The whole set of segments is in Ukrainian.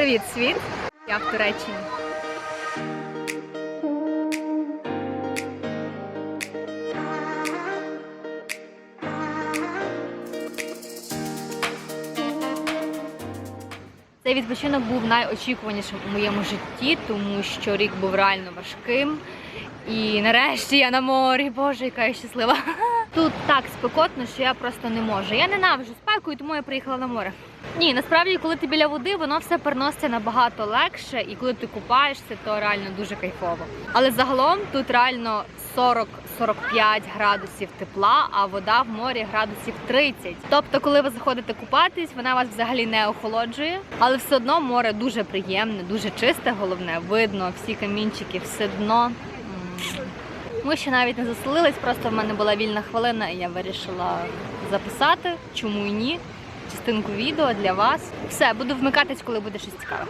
Привіт, світ! Я в Туреччині. Цей відпочинок був найочікуванішим у моєму житті, тому що рік був реально важким. І нарешті я на морі. Боже, яка я щаслива. Тут так спекотно, що я просто не можу. Я ненавиджу спеку, і тому я приїхала на море. Ні, насправді, коли ти біля води, воно все переноситься набагато легше, і коли ти купаєшся, то реально дуже кайфово. Але загалом тут реально 40-45 градусів тепла, а вода в морі градусів 30. Тобто, коли ви заходите купатись, вона вас взагалі не охолоджує, але все одно море дуже приємне, дуже чисте. Головне, видно всі камінчики, все дно. Ми ще навіть не заселились, просто в мене була вільна хвилина, і я вирішила записати, чому і ні. Частинку відео для вас. Все, буду вмикатись, коли буде щось цікаве.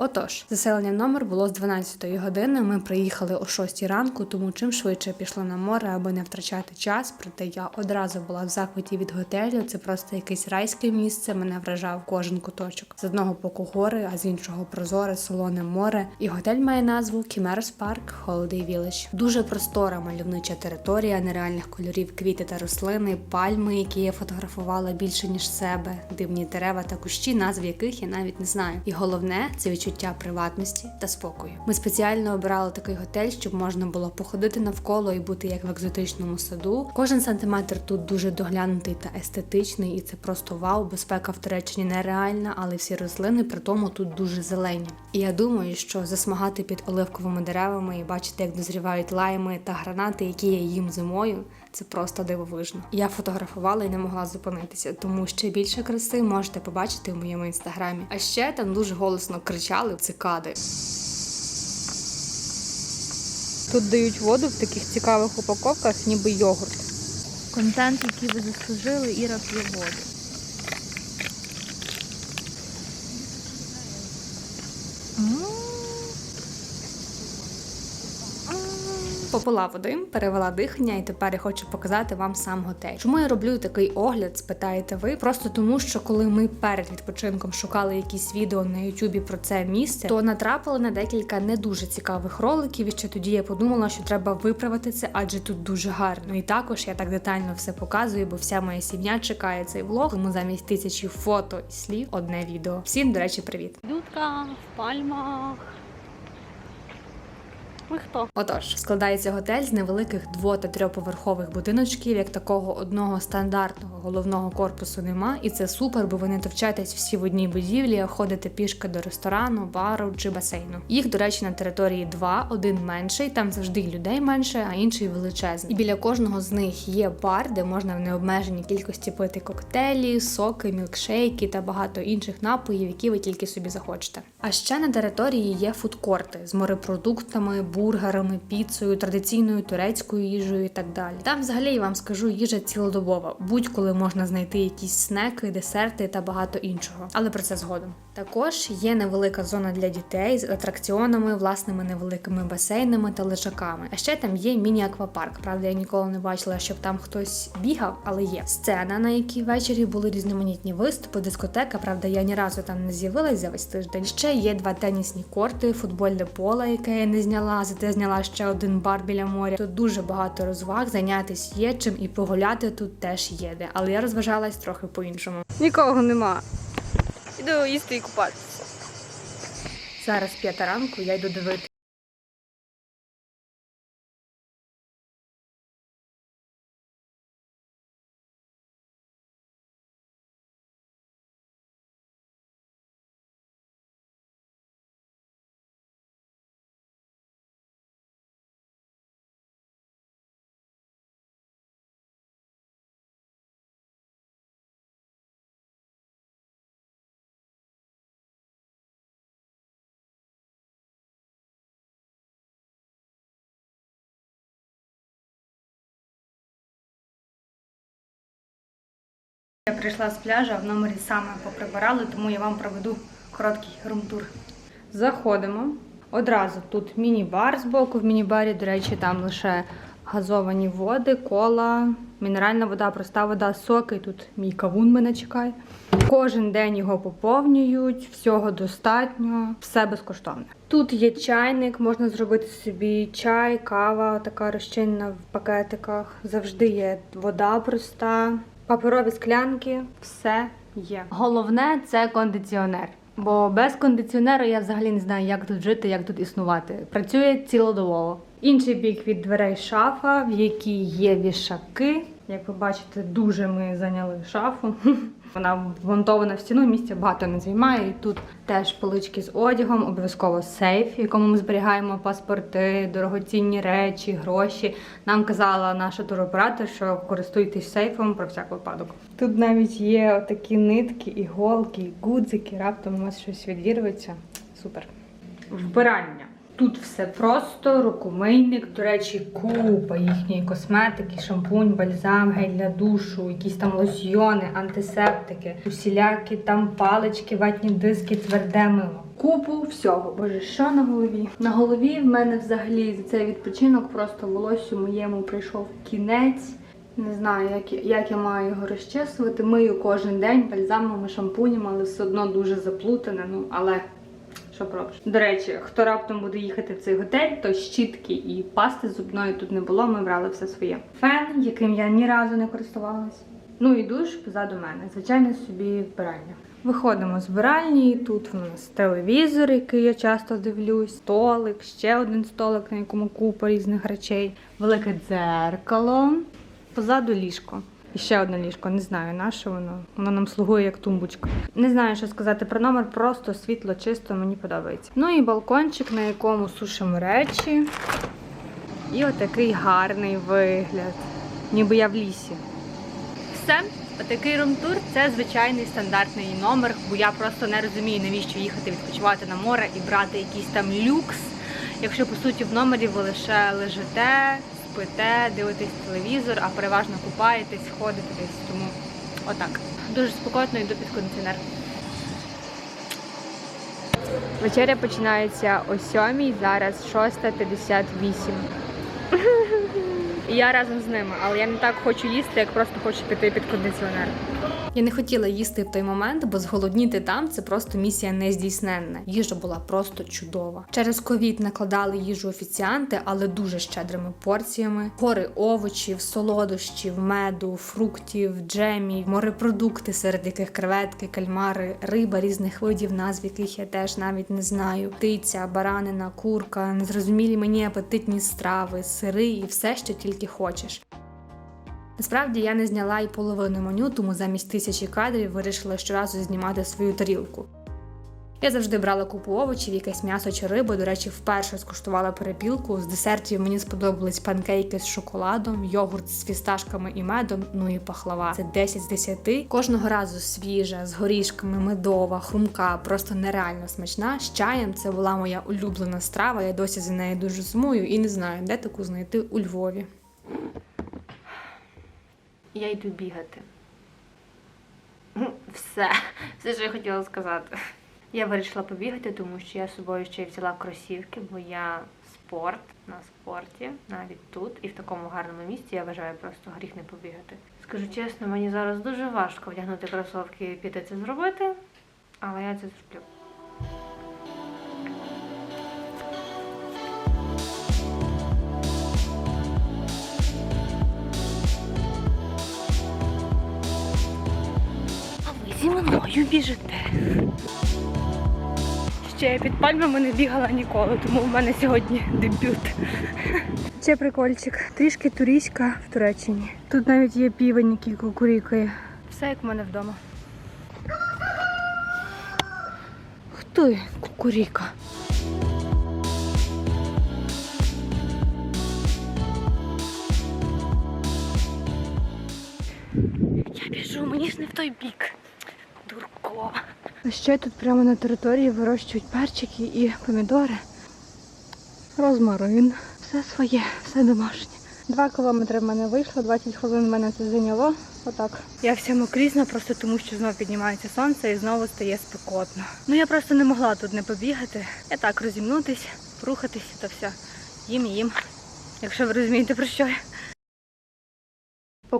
Отож, заселення в номер було з 12 години. Ми приїхали о 6 ранку, тому чим швидше пішло на море, аби не втрачати час. Проте я одразу була в захваті від готелю. Це просто якесь райське місце. Мене вражав кожен куточок. З одного боку гори, а з іншого прозоре, солоне море. І готель має назву Кімерс Парк Holiday Village. Дуже простора мальовнича територія, нереальних кольорів, квіти та рослини, пальми, які я фотографувала більше ніж себе, дивні дерева та кущі, назв яких я навіть не знаю. І головне це відчуття приватності та спокою. Ми спеціально обирали такий готель, щоб можна було походити навколо і бути як в екзотичному саду. Кожен сантиметр тут дуже доглянутий та естетичний, і це просто вау. Безпека в Туреччині нереальна, але всі рослини при тому тут дуже зелені. І я думаю, що засмагати під оливковими деревами і бачити, як дозрівають лайми та гранати, які я їм зимою. Це просто дивовижно. Я фотографувала і не могла зупинитися, тому ще більше краси можете побачити в моєму інстаграмі. А ще там дуже голосно кричали цикади. Тут дають воду в таких цікавих упаковках, ніби йогурт. Контент, який ви заслужили, Іра п'є воду. Попила води, перевела дихання, і тепер я хочу показати вам сам готель. Чому я роблю такий огляд? Спитаєте ви? Просто тому, що коли ми перед відпочинком шукали якісь відео на Ютубі про це місце, то натрапили на декілька не дуже цікавих роликів. І ще тоді я подумала, що треба виправити це, адже тут дуже гарно. І також я так детально все показую, бо вся моя сім'я чекає цей влог. Тому замість тисячі фото і слів одне відео. Всім, до речі, привіт! Людка в пальмах. Ви хто? Отож, складається готель з невеликих дво- та трьохповерхових будиночків, як такого одного стандартного головного корпусу нема, і це супер, бо ви не всі в одній будівлі, а ходите пішки до ресторану, бару чи басейну. Їх, до речі, на території два, один менший, там завжди людей менше, а інший величезний. І біля кожного з них є бар, де можна в необмеженій кількості пити коктейлі, соки, мілкшейки та багато інших напоїв, які ви тільки собі захочете. А ще на території є фудкорти з морепродуктами, бургерами, піцею, традиційною турецькою їжею і так далі. Там, взагалі, я вам скажу, їжа цілодобова. Будь-коли можна знайти якісь снеки, десерти та багато іншого. Але про це згодом. Також є невелика зона для дітей з атракціонами, власними невеликими басейнами та лежаками. А ще там є міні-аквапарк. Правда, я ніколи не бачила, щоб там хтось бігав, але є сцена, на якій ввечері були різноманітні виступи, дискотека. Правда, я ні разу там не з'явилась за весь тиждень. Ще є два тенісні корти, футбольне поле, яке я не зняла. Зате зняла ще один бар біля моря. Тут дуже багато розваг, зайнятися є чим і погуляти тут теж є де. Але я розважалась трохи по-іншому. Нікого нема. Іду їсти і купатися. Зараз п'ята ранку, я йду дивитися. Я прийшла з пляжа, в номері саме поприбирали, тому я вам проведу короткий рум-тур. Заходимо. Одразу тут міні-бар збоку. В міні-барі, до речі, там лише газовані води, кола, Мінеральна вода, проста вода, соки. Тут мій кавун мене чекає. Кожен день його поповнюють, всього достатньо, все безкоштовне. Тут є чайник, можна зробити собі чай, кава, така розчинна в пакетиках. Завжди є вода проста, паперові склянки, все є. Головне це кондиціонер. Бо без кондиціонера я взагалі не знаю, як тут жити, як тут існувати. Працює цілодобово. Інший бік від дверей шафа, в якій є вішаки. Як ви бачите, дуже ми зайняли шафу. Вона вмонтована в стіну, місця багато не займає. І тут теж полички з одягом, обов'язково сейф, в якому ми зберігаємо паспорти, дорогоцінні речі, гроші. Нам казала наша туроператор, що користуйтесь сейфом про всяк випадок. Тут навіть є такі нитки, іголки, гудзики, раптом у вас щось відірветься. Супер. Вбирання. Тут все просто, рукомийник, до речі, купа їхньої косметики, шампунь, бальзам, гель для душу, якісь там лосьйони, антисептики, усілякі там палички, ватні диски, тверде мило. Купу всього. Боже, що на голові? На голові в мене взагалі за цей відпочинок просто волоссю моєму прийшов кінець. Не знаю, як, як я маю його розчесувати. Мию кожен день бальзамами, шампунями, але все одно дуже заплутане. Ну, але що пробиш? До речі, хто раптом буде їхати в цей готель, то щітки і пасти зубної тут не було. Ми брали все своє. Фен, яким я ні разу не користувалась. Ну і душ позаду мене. Звичайно, собі вбиральня. Виходимо з вбиральні, тут у нас телевізор, який я часто дивлюсь, столик, ще один столик, на якому купа різних речей, велике дзеркало, позаду ліжко. І ще одне ліжко, не знаю на воно. Воно нам слугує як тумбочка. Не знаю, що сказати про номер, просто світло чисто, мені подобається. Ну і балкончик, на якому сушимо речі. І отакий гарний вигляд. Ніби я в лісі. Все, отакий румтур це звичайний стандартний номер, бо я просто не розумію, навіщо їхати відпочивати на море і брати якийсь там люкс. Якщо по суті в номері ви лише лежите, спите, дивитесь телевізор, а переважно купаєтесь, ходите десь. Тому отак. Дуже спокійно йду під кондиціонер. Вечеря починається о 7, зараз 6.58. І я разом з ними, але я не так хочу їсти, як просто хочу піти під кондиціонер. Я не хотіла їсти в той момент, бо зголодніти там це просто місія нездійсненна. Їжа була просто чудова. Через ковід накладали їжу офіціанти, але дуже щедрими порціями. Гори овочів, солодощів, меду, фруктів, джемів, морепродукти, серед яких креветки, кальмари, риба різних видів, назв яких я теж навіть не знаю. Птиця, баранина, курка, незрозумілі мені апетитні страви, сири і все, що тільки хочеш. Насправді я не зняла і половину меню, тому замість тисячі кадрів вирішила щоразу знімати свою тарілку. Я завжди брала купу овочів, якесь м'ясо чи рибу. До речі, вперше скуштувала перепілку. З десертів мені сподобались панкейки з шоколадом, йогурт з фісташками і медом, ну і пахлава. Це 10 з 10. Кожного разу свіжа, з горішками, медова, хрумка, просто нереально смачна. З чаєм це була моя улюблена страва. Я досі за нею дуже сумую і не знаю, де таку знайти у Львові. Я йду бігати. Все, все, що я хотіла сказати. Я вирішила побігати, тому що я з собою ще й взяла кросівки, бо я спорт на спорті, навіть тут, і в такому гарному місці я вважаю просто гріх не побігати. Скажу чесно, мені зараз дуже важко вдягнути кросівки і піти це зробити, але я це зроблю. Біжите. Ще я під пальмами не бігала ніколи, тому в мене сьогодні дебют. Ще прикольчик. Трішки туристська в Туреччині. Тут навіть є півень, який кукурікає. Все як в мене вдома. Хто є кукуріка? Я біжу, мені ж не в той бік. А ще тут прямо на території вирощують перчики і помідори. Розмарин. Все своє, все домашнє. Два кілометри в мене вийшло, 20 хвилин в мене це зайняло. Отак. Я вся мокрізна просто тому, що знов піднімається сонце і знову стає спекотно. Ну я просто не могла тут не побігати. Я так розімнутись, рухатись та все. Їм їм. Якщо ви розумієте про що я.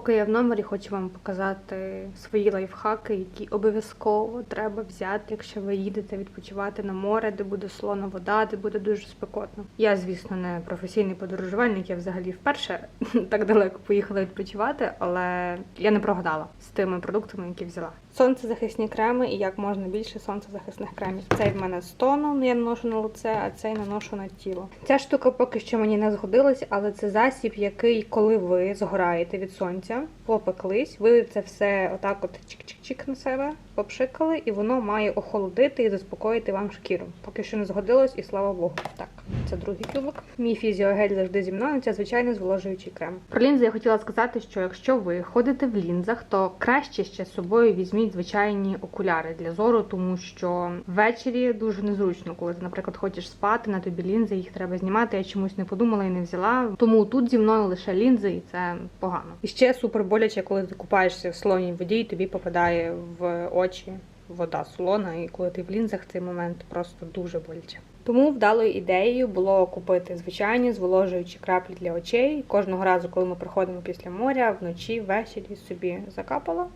Поки я в номері, хочу вам показати свої лайфхаки, які обов'язково треба взяти, якщо ви їдете відпочивати на море, де буде солона вода, де буде дуже спекотно. Я, звісно, не професійний подорожувальник, я взагалі вперше так далеко поїхала відпочивати, але я не прогадала з тими продуктами, які взяла. Сонцезахисні креми і як можна більше сонцезахисних кремів. Цей в мене з тоном, я наношу на лице, а цей наношу на тіло. Ця штука поки що мені не згодилась, але це засіб, який, коли ви згораєте від сонця, попеклись, ви це все отак от чик-чик-чик на себе попшикали, і воно має охолодити і заспокоїти вам шкіру. Поки що не згодилось, і слава Богу. Так, це другий кубик. Мій фізіогель завжди зі мною. Це звичайний зволожуючий крем. Про лінзи я хотіла сказати, що якщо ви ходите в лінзах, то краще ще з собою візьміть звичайні окуляри для зору, тому що ввечері дуже незручно, коли ти, наприклад, хочеш спати, на тобі лінзи, їх треба знімати. Я чомусь не подумала і не взяла. Тому тут зі мною лише лінзи, і це погано. І ще супер боляче, коли ти купаєшся в солоній воді, і тобі попадає в очі вода солона, і коли ти в лінзах цей момент просто дуже боляче. Тому вдалою ідеєю було купити звичайні зволожуючі краплі для очей. Кожного разу, коли ми приходимо після моря, вночі, ввечері собі закапала.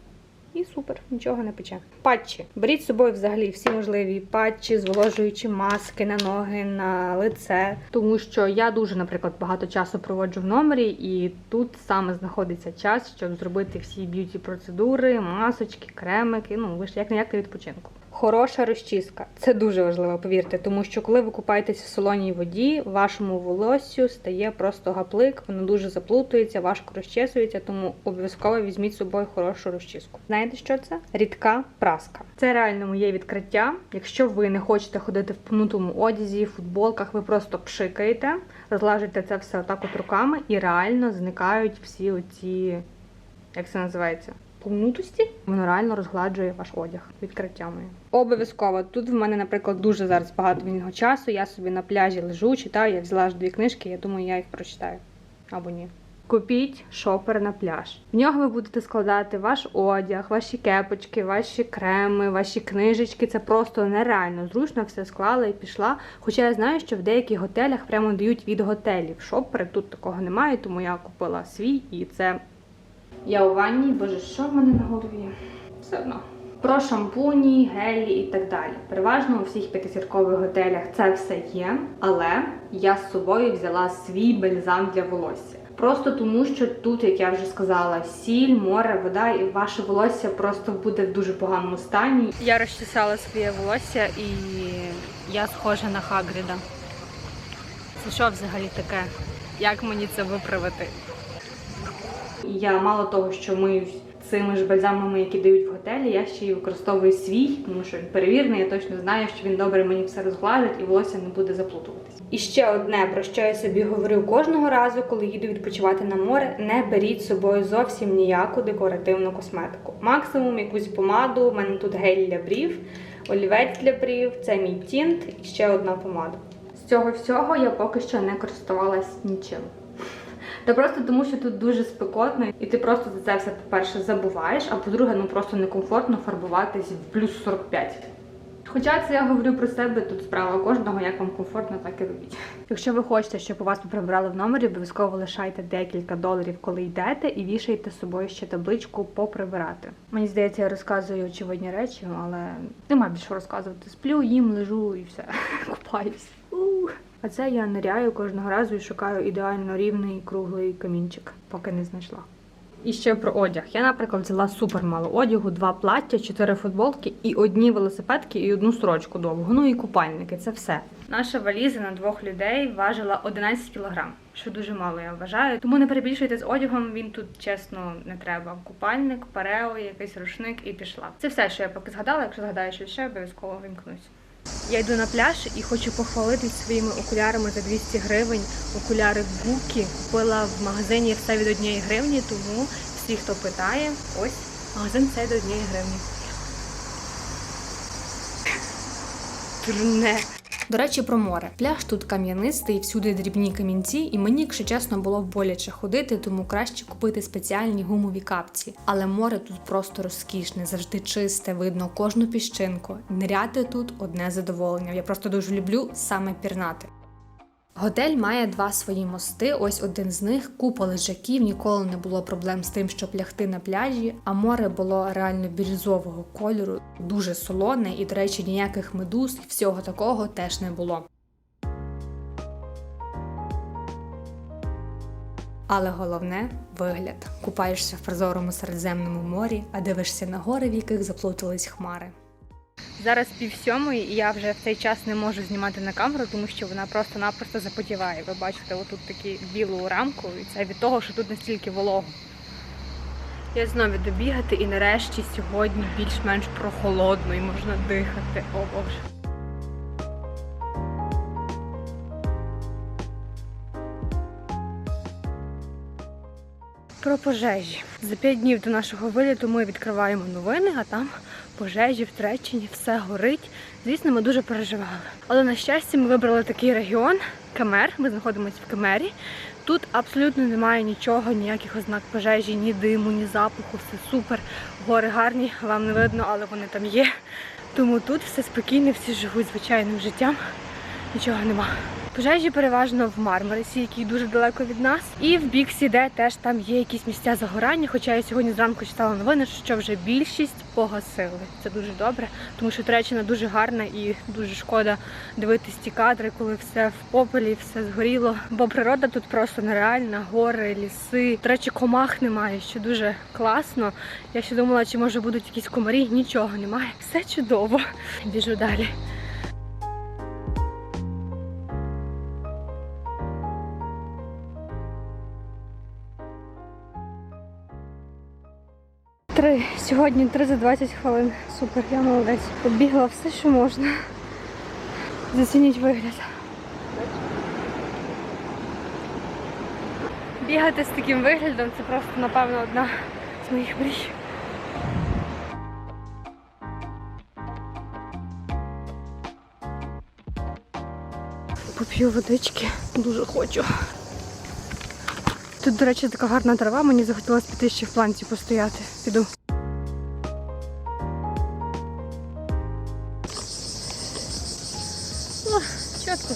І супер, нічого не пече. Патчі. Беріть з собою взагалі всі можливі патчі, зволожуючі маски на ноги, на лице. Тому що я дуже, наприклад, багато часу проводжу в номері, і тут саме знаходиться час, щоб зробити всі б'юті процедури, масочки, кремики. Ну ви ж як не як на відпочинку. Хороша розчіска це дуже важливо, повірте, тому що коли ви купаєтеся в солоній воді, вашому волоссю стає просто гаплик, воно дуже заплутується, важко розчесується, тому обов'язково візьміть з собою хорошу розчіску. Знаєте, що це? Рідка праска. Це реально моє відкриття. Якщо ви не хочете ходити в пнутому одязі, футболках, ви просто пшикаєте, розлажуєте це все отак от руками, і реально зникають всі оці, як це називається? Погнутості, воно реально розгладжує ваш одяг. Відкриття моє. Обов'язково. Тут в мене, наприклад, дуже зараз багато вільного часу. Я собі на пляжі лежу, читаю. Я взяла аж дві книжки, я думаю, я їх прочитаю. Або ні. Купіть шопер на пляж. В нього ви будете складати ваш одяг, ваші кепочки, ваші креми, ваші книжечки. Це просто нереально зручно все склала і пішла. Хоча я знаю, що в деяких готелях прямо дають від готелів шопери. Тут такого немає, тому я купила свій і це я у ванні, боже, що в мене на голові? Все одно. Про шампуні, гелі і так далі. Переважно у всіх п'ятизіркових готелях це все є, але я з собою взяла свій бальзам для волосся. Просто тому, що тут, як я вже сказала, сіль, море, вода, і ваше волосся просто буде в дуже поганому стані. Я розчесала своє волосся і я схожа на Хагріда. Це що взагалі таке? Як мені це виправити? І я мало того, що миюсь цими ж бальзамами, які дають в готелі, я ще й використовую свій, тому що він перевірений, я точно знаю, що він добре мені все розгладить і волосся не буде заплутуватись. І ще одне, про що я собі говорю кожного разу, коли їду відпочивати на море, не беріть з собою зовсім ніяку декоративну косметику. Максимум якусь помаду, у мене тут гель для брів, олівець для брів, це мій тінт і ще одна помада. З цього всього я поки що не користувалась нічим. Та просто тому, що тут дуже спекотно, і ти просто за це все, по-перше, забуваєш, а по-друге, ну просто некомфортно фарбуватись в плюс 45. Хоча це я говорю про себе, тут справа кожного, як вам комфортно, так і робіть. Якщо ви хочете, щоб у вас прибрали в номері, обов'язково лишайте декілька доларів, коли йдете, і вішайте з собою ще табличку поприбирати. Мені здається, я розказую очевидні речі, але нема більше розказувати. Сплю, їм, лежу і все. Купаюсь. А це я ниряю кожного разу і шукаю ідеально рівний круглий камінчик, поки не знайшла. І ще про одяг. Я, наприклад, взяла супер мало одягу, два плаття, чотири футболки і одні велосипедки, і одну строчку довгу. Ну і купальники. Це все. Наша валіза на двох людей важила 11 кілограм, що дуже мало, я вважаю. Тому не перебільшуйте з одягом. Він тут чесно не треба. Купальник, парео, якийсь рушник і пішла. Це все, що я поки згадала. Якщо згадаю щось ще, обов'язково вимкнусь. Я йду на пляж і хочу похвалитись своїми окулярами за 200 гривень. Окуляри Гукі купила в магазині все від однієї гривні, тому всі, хто питає, ось магазин все до однієї гривні. Турне. До речі, про море. Пляж тут кам'янистий, всюди дрібні камінці, і мені, якщо чесно, було боляче ходити, тому краще купити спеціальні гумові капці. Але море тут просто розкішне, завжди чисте, видно кожну піщинку. Ниряти тут одне задоволення. Я просто дуже люблю саме пірнати. Готель має два свої мости. Ось один з них купа лежаків. Ніколи не було проблем з тим, щоб лягти на пляжі. А море було реально бірюзового кольору, дуже солоне, і, до речі, ніяких медуз і всього такого теж не було. Але головне вигляд. Купаєшся в прозорому середземному морі, а дивишся на гори, в яких заплутались хмари. Зараз пів сьомої, і я вже в цей час не можу знімати на камеру, тому що вона просто-напросто запотіває. Ви бачите, отут таку білу рамку, і це від того, що тут настільки волого. Я знову добігати, і нарешті сьогодні більш-менш прохолодно і можна дихати. О боже. Про пожежі. За п'ять днів до нашого виліту ми відкриваємо новини, а там пожежі в Туреччині, все горить. Звісно, ми дуже переживали. Але на щастя, ми вибрали такий регіон Камер. Ми знаходимося в Камері. Тут абсолютно немає нічого, ніяких ознак пожежі, ні диму, ні запаху. Все супер. Гори гарні, вам не видно, але вони там є. Тому тут все спокійно, всі живуть звичайним життям. Нічого нема. Пожежі переважно в Мармарисі, який дуже далеко від нас, і в бік Сіде теж там є якісь місця загорання. Хоча я сьогодні зранку читала новини, що вже більшість погасили. Це дуже добре, тому що Туреччина дуже гарна і дуже шкода дивитись ті кадри, коли все в попелі, все згоріло. Бо природа тут просто нереальна, гори, ліси. До речі, комах немає, що дуже класно. Я ще думала, чи може будуть якісь комарі. Нічого немає. Все чудово. Біжу далі. Три. Сьогодні три за 20 хвилин. Супер, я молодець. Побігла все, що можна. Зацініть вигляд. Бігати з таким виглядом це просто, напевно, одна з моїх мрій. Поп'ю водички, дуже хочу. Тут, до речі, така гарна трава, мені захотілося піти ще в планці постояти. Піду. О, чітко.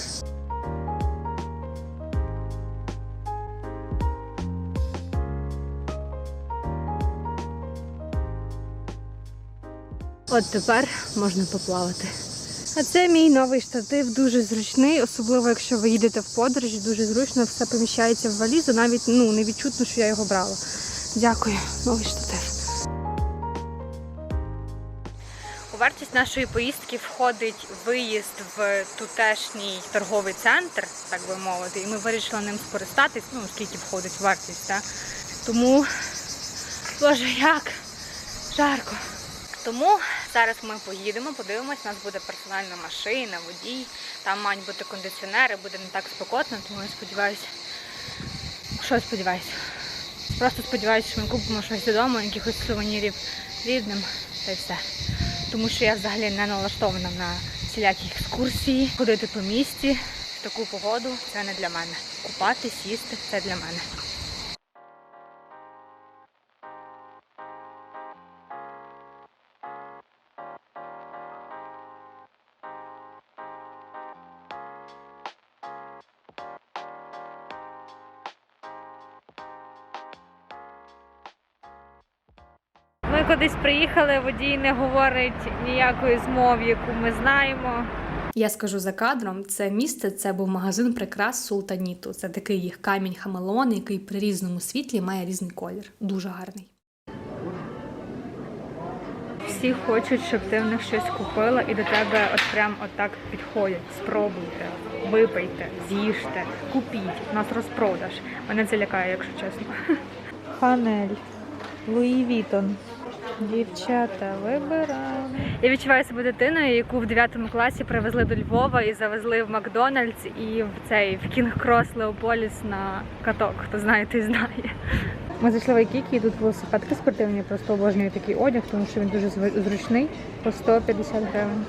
От тепер можна поплавати. А це мій новий штатив, дуже зручний, особливо якщо ви їдете в подорожі, дуже зручно, все поміщається в валізу, навіть ну, не відчутно, що я його брала. Дякую, новий штатив. У вартість нашої поїздки входить виїзд в тутешній торговий центр, так би мовити, і ми вирішили ним скористатись, ну, скільки входить вартість. Так? Тому, боже, як жарко. Тому зараз ми поїдемо, подивимось, у нас буде персональна машина, водій, там мають бути кондиціонери, буде не так спекотно, тому я сподіваюся. Що сподіваюся? Просто сподіваюся, що ми купимо щось додому, якихось сувенірів рідним та й все. Тому що я взагалі не налаштована на всілякі екскурсії, ходити по місті в таку погоду це не для мене. Купатись, їсти це для мене. Кудись приїхали, водій не говорить ніякої змов, яку ми знаємо. Я скажу за кадром, це місце це був магазин прикрас Султаніту. Це такий їх камінь хамелеон, який при різному світлі має різний колір. Дуже гарний. Всі хочуть, щоб ти в них щось купила, і до тебе от прям отак підходять. Спробуйте, випийте, з'їжте, купіть. У нас розпродаж. Мене це лякає, якщо чесно. Ханель, Луї Вітон. Дівчата, вибираємо. Я відчуваю себе дитиною, яку в 9 класі привезли до Львова і завезли в Макдональдс і в цей в Кінг Крос Леополіс на каток. Хто знає, той знає. Ми зайшли в Айкікі, і тут велосипедки спортивні, просто обожнюю такий одяг, тому що він дуже зручний, по 150 гривень.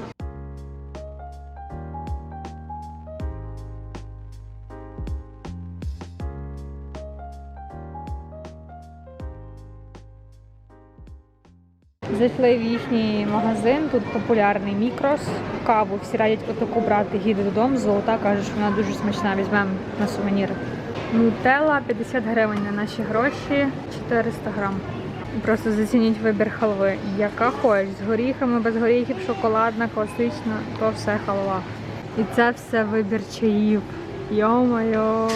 Зайшли в їхній магазин, тут популярний мікрос. Каву всі радять отаку брати, їде додому. Золота каже, що вона дуже смачна. Візьмемо на сувенір. Нутелла 50 гривень на наші гроші, 400 грам. Просто зацініть вибір халви. Яка хочеш, з горіхами, без горіхів, шоколадна, класична, то все халва. І це все вибір чаїв. Йо-моє.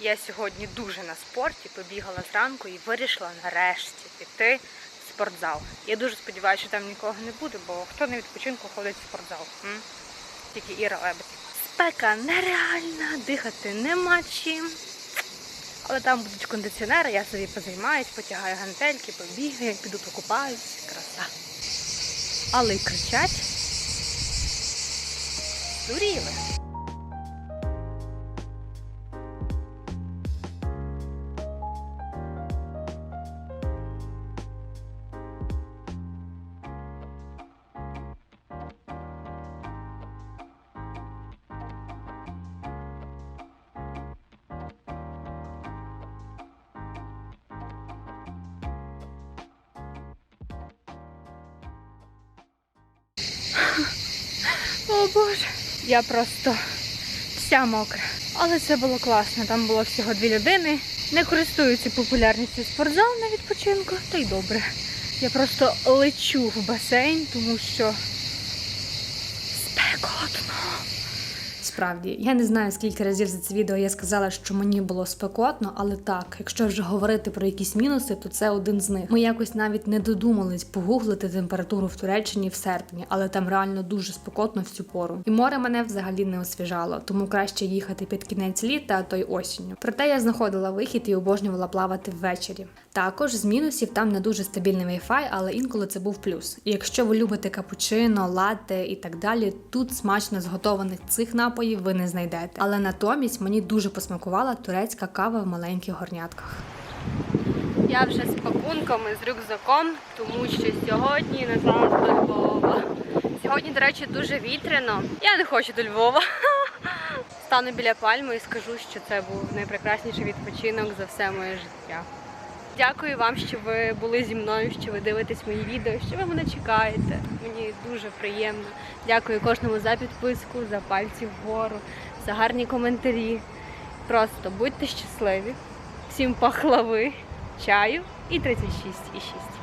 Я сьогодні дуже на спорті, побігала зранку і вирішила нарешті піти спортзал. Я дуже сподіваюся, що там нікого не буде, бо хто на відпочинку ходить в спортзал? М? Тільки Іра Лебедь. Спека нереальна, дихати нема чим. Але там будуть кондиціонери, я собі позаймаюсь, потягаю гантельки, побігаю, піду покупаюсь. Краса. Але й кричать. Дуріли. Я просто вся мокра. Але це було класно. Там було всього дві людини. Не користуються популярністю спортзал на відпочинку, та й добре. Я просто лечу в басейн, тому що Справді, я не знаю, скільки разів за це відео я сказала, що мені було спекотно, але так, якщо вже говорити про якісь мінуси, то це один з них. Ми якось навіть не додумались погуглити температуру в Туреччині в серпні, але там реально дуже спекотно в цю пору. І море мене взагалі не освіжало, тому краще їхати під кінець літа, а то й осінню. Проте я знаходила вихід і обожнювала плавати ввечері. Також з мінусів там не дуже стабільний Wi-Fi, але інколи це був плюс. І якщо ви любите капучино, латте і так далі, тут смачно зготованих цих напоїв ви не знайдете. Але натомість мені дуже посмакувала турецька кава в маленьких горнятках. Я вже з пакунками, з рюкзаком, тому що сьогодні назад до Львова. Сьогодні, до речі, дуже вітряно. Я не хочу до Львова. Стану біля пальми і скажу, що це був найпрекрасніший відпочинок за все моє життя. Дякую вам, що ви були зі мною, що ви дивитесь мої відео, що ви мене чекаєте. Мені дуже приємно. Дякую кожному за підписку, за пальці вгору, за гарні коментарі. Просто будьте щасливі. Всім пахлави, чаю і 36,6.